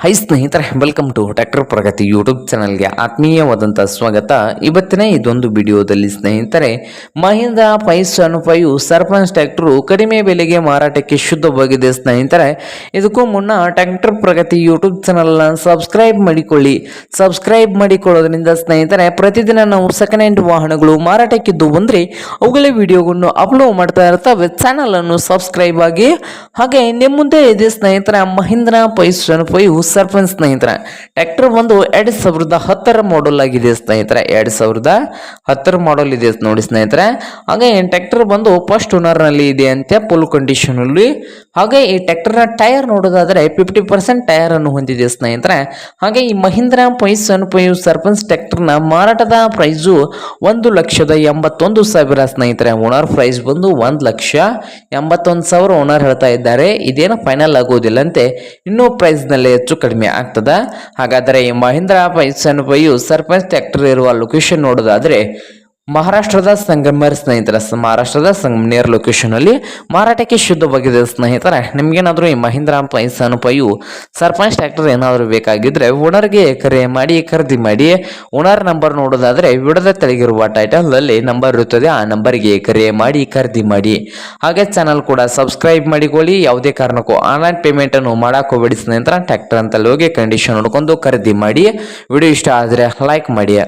High ಸ್ನೇಹಿತರೆ welcome to tractor Pragati YouTube ಚಾನಲ್ಗೆ ಆತ್ಮೀಯವಾದಂಥ ಸ್ವಾಗತ. ಇವತ್ತಿನ ಇದೊಂದು ವಿಡಿಯೋದಲ್ಲಿ ಸ್ನೇಹಿತರೆ, Mahindra five seven five Sarpanch tractor ಕಡಿಮೆ ಬೆಲೆಗೆ ಮಾರಾಟಕ್ಕೆ ಶುದ್ಧವಾಗಿದೆ ಸ್ನೇಹಿತರೆ. ಇದಕ್ಕೂ ಮುನ್ನ ಟ್ರ್ಯಾಕ್ಟರ್ ಪ್ರಗತಿ ಯೂಟ್ಯೂಬ್ ಚಾನಲ್ನ ಸಬ್ಸ್ಕ್ರೈಬ್ ಮಾಡಿಕೊಳ್ಳಿ. ಸಬ್ಸ್ಕ್ರೈಬ್ ಮಾಡಿಕೊಳ್ಳೋದ್ರಿಂದ ಸ್ನೇಹಿತರೆ, ಪ್ರತಿದಿನ ನಾವು ಸೆಕೆಂಡ್ ಹ್ಯಾಂಡ್ ವಾಹನಗಳು ಮಾರಾಟಕ್ಕಿದ್ದು ಬಂದರೆ, ಅವುಗಳ ವಿಡಿಯೋಗಳನ್ನು ಅಪ್ಲೋಡ್ ಮಾಡ್ತಾ ಇರ್ತವೆ. ಚಾನಲನ್ನು ಸಬ್ಸ್ಕ್ರೈಬ್ ಆಗಿ. ಹಾಗೆ ನಿಮ್ಮ ಮುಂದೆ ಇದೆ ಸ್ನೇಹಿತರೆ, Mahindra five seven five Sarpanch ಸ್ನೇಹಿತರೆ ಟ್ರ್ಯಾಕ್ಟರ್ ಬಂದು ಎರಡ್ ಸಾವಿರದ ಹತ್ತರ ಮಾಡಲ್ ಆಗಿದೆ ಸ್ನೇಹಿತರೆ. ಎರಡ್ ಸಾವಿರದ ಹತ್ತರ ಮಾಡಲ್ ಇದೆ ನೋಡಿ ಸ್ನೇಹಿತರೆ. ಹಾಗೆ ಈ ಟ್ರ್ಯಾಕ್ಟರ್ ಬಂದು ಫಸ್ಟ್ ಓನರ್ನಲ್ಲಿ ಇದೆ ಅಂತ ಫುಲ್ ಕಂಡೀಷನಲ್ಲಿ ಹಾಗೆ ಈ ಟ್ರ್ಯಾಕ್ಟರ್ನ ಟೈರ್ ನೋಡೋದಾದ್ರೆ ಫಿಫ್ಟಿ ಪರ್ಸೆಂಟ್ ಟೈರ್ ಅನ್ನು ಹೊಂದಿದೆ ಸ್ನೇಹಿತರೆ. ಹಾಗೆ ಈ ಮಹೀಂದ್ರ ಪೈಸ್ ಸೆವೆನ್ ಸರ್ಪಂಚ್ ಸರ್ಪಂಚ್ನ ಮಾರಾಟದ ಪ್ರೈಸು ಒಂದು ಲಕ್ಷದ ಎಂಬತ್ತೊಂದು ಸಾವಿರ ಸ್ನೇಹಿತರೆ. ಓನರ್ ಪ್ರೈಸ್ ಬಂದು ಒಂದು ಲಕ್ಷ ಎಂಬತ್ತೊಂದು ಸಾವಿರ ಓನರ್ ಹೇಳ್ತಾ ಇದ್ದಾರೆ. ಇದೇನು ಫೈನಲ್ ಆಗೋದಿಲ್ಲಂತೆ ಇನ್ನೂ ಪ್ರೈಸ್ನಲ್ಲಿ ಹೆಚ್ಚು ಕಡಿಮೆ ಆಗ್ತದ. ಹಾಗಾದರೆ ಈ Mahindra seven five Sarpanch tractor ಇರುವ ಲೊಕೇಶನ್ ನೋಡೋದಾದ್ರೆ ಮಹಾರಾಷ್ಟ್ರದ ಸಂಗಮರ್ ಸ್ನೇಹಿತರ ಮಹಾರಾಷ್ಟ್ರದ ಸಂಗಮನೇರ್ ಲೊಕೇಶನ್ ಅಲ್ಲಿ ಮಾರಾಟಕ್ಕೆ ಶುದ್ಧವಾಗಿದೆ ಸ್ನೇಹಿತರೆ, ನಿಮ್ಗೇನಾದ್ರೂ ಈ Mahindra five five Sarpanch tractor ಏನಾದರೂ ಬೇಕಾಗಿದ್ರೆ ಓನರ್ಗೆ ಕರೆ ಮಾಡಿ, ಖರೀದಿ ಮಾಡಿ, ಓನರ್ ನಂಬರ್ ನೋಡೋದಾದ್ರೆ ವಿಡದ ತೆಳಗಿರುವ ಟೈಟಲ್ ಅಲ್ಲಿ ನಂಬರ್ ಇರುತ್ತದೆ ಆ ನಂಬರ್ಗೆ ಕರೆ ಮಾಡಿ, ಖರೀದಿ ಮಾಡಿ. ಹಾಗೆ ಚಾನಲ್ ಕೂಡ ಸಬ್ಸ್ಕ್ರೈಬ್ ಮಾಡಿಕೊಳ್ಳಿ, ಯಾವುದೇ ಕಾರಣಕ್ಕೂ ಆನ್ಲೈನ್ ಪೇಮೆಂಟ್ ಅನ್ನು ಹೋಗಬೇಡಿ ಸ್ನೇಹಿತರ ಟ್ರ್ಯಾಕ್ಟರ್ ಅಂತಲ್ಲಿ ಹೋಗಿ ಕಂಡೀಷನ್ ನೋಡ್ಕೊಂಡು ಖರೀದಿ ಮಾಡಿ, ವಿಡಿಯೋ ಇಷ್ಟ ಆದರೆ ಲೈಕ್ ಮಾಡಿ.